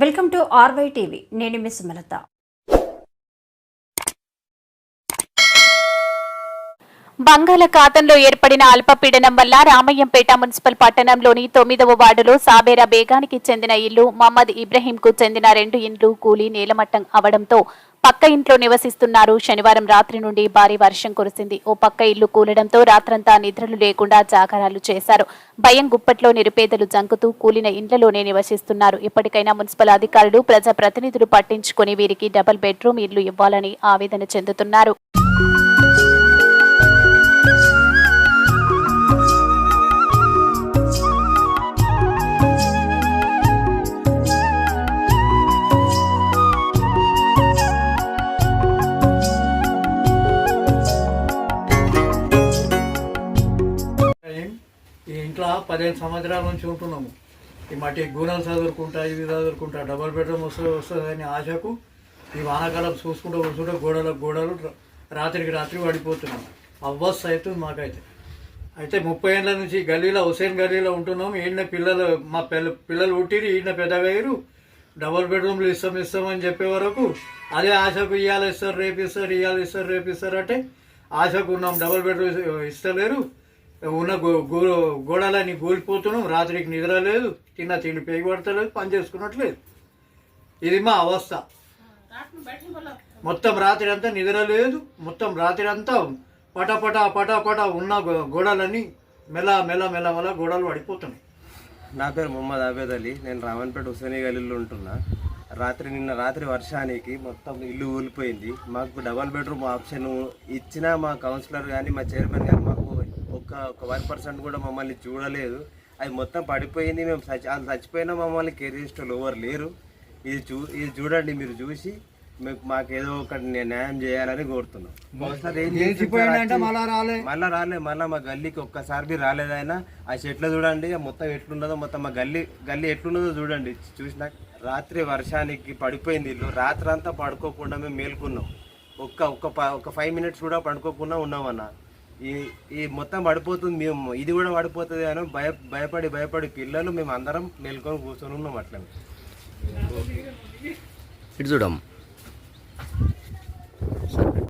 Welcome to RY TV. నేను miss Malatha బంగాళాఖాతంలో ఏర్పడిన అల్పపీడనం వల్ల రామయ్యంపేట మున్సిపల్ పట్టణంలోని తొమ్మిదవ వార్డులో సాబేరా బేగానికి చెందిన ఇల్లు మహమ్మద్ ఇబ్రహీంకు చెందిన రెండు ఇండ్లు కూలి నేలమట్టం అవడంతో పక్క ఇంట్లో నివసిస్తున్నారు. శనివారం రాత్రి నుండి భారీ వర్షం కురిసింది. ఓ పక్క ఇల్లు కూలడంతో రాత్రంతా నిద్రలు లేకుండా జాగరాలు చేశారు. భయం గుప్పట్లో నిరుపేదలు జంకుతూ కూలిన ఇండ్లలోనే నివసిస్తున్నారు. ఇప్పటికైనా మున్సిపల్ అధికారులు ప్రజాప్రతినిధులు పట్టించుకుని వీరికి డబుల్ బెడ్రూమ్ ఇల్లు ఇవ్వాలని ఆవేదన చెందుతున్నారు. పదిహేను సంవత్సరాల నుంచి ఉంటున్నాము. ఈ మట్టి గూనెలు చదువుకుంటా ఇవి చదువుకుంటా డబల్ బెడ్రూమ్ వస్తుంది వస్తుందని ఆశకు ఈ వానాకాలం చూసుకుంటూ కూర్చుంటే గోడలకు గోడలు ర- రాత్రికి రాత్రి పడిపోతున్నాం అవ్వస్ అవుతుంది మాకైతే. అయితే ముప్పై ఏళ్ళ నుంచి గల్లీలో హుసేన్ గల్లీలో ఉంటున్నాం. ఈయన పిల్లలు మా పిల్ల పిల్లలు పుట్టిరు ఈయన పెద్దగయ్యారు డబల్ బెడ్రూమ్లు ఇస్తాం ఇస్తామని చెప్పే వరకు అదే ఆశకు ఇవ్వాలి ఇస్తారు రేపు ఇస్తారు ఇవ్వాలి ఇస్తారు రేపు ఇస్తారు అంటే ఆశకు ఉన్నాం. డబల్ బెడ్రూమ్ ఇస్తలేరు. ఉన్న గో- గో- గోడలని కూలిపోతున్నాం. రాత్రికి నిద్ర లేదు తిన్న తిండి పేగి పడతలేదు పని చేసుకున్నట్లేదు ఇది మా అవస్థ. మొత్తం రాత్రి అంతా నిద్ర లేదు మొత్తం రాత్రి అంతా పట పటాపట ఉన్న గో- గోడలన్నీ మెల్ల మెల్ల మెల్ల మెల్ల గోడలు పడిపోతున్నాయి. నా పేరు మొహమ్మద్ ఆబేద్ అలీ. నేను రామన్పేట హుసేనీ గలీలో ఉంటున్నా. రాత్రి నిన్న రాత్రి వర్షానికి మొత్తం ఇల్లు ఊలిపోయింది. మాకు డబల్ బెడ్రూమ్ ఆప్షన్ ఇచ్చిన మా కౌన్సిలర్ కానీ మా చైర్మన్ కానీ మాకు ఒక్క ఒక వన్ పర్సెంట్ కూడా మమ్మల్ని చూడలేదు. అది మొత్తం పడిపోయింది. మేము చచ్చి అది చచ్చిపోయినా మమ్మల్ని కేర్ చేసేటోళ్ళు ఎవరు లేరు. ఇది చూ ఇది చూడండి మీరు చూసి మీకు మాకు ఏదో ఒకటి న్యాయం చేయాలని కోరుతున్నాం. మళ్ళా రాలే. మళ్ళా మా గల్లీకి ఒక్కసారి బి రాలేదైనా ఆ చెట్లు చూడండి మొత్తం ఎట్లున్నదో మొత్తం మా గల్లీ గల్లీ ఎట్లున్నదో చూడండి. చూసిన రాత్రి వర్షానికి పడిపోయింది ఇల్లు. రాత్రి అంతా పడుకోకుండా మేము మేల్కున్నాం. ఒక్క ఒక్క ఒక ఫైవ్ మినిట్స్ కూడా పడుకోకుండా ఉన్నామన్న. ఈ ఈ మొత్తం పడిపోతుంది మేము ఇది కూడా పడిపోతుంది అని భయ భయపడి భయపడి పిల్లలు మేము అందరం మేల్కొని కూర్చొని ఉన్నాం అట్లా ఇటు చూడము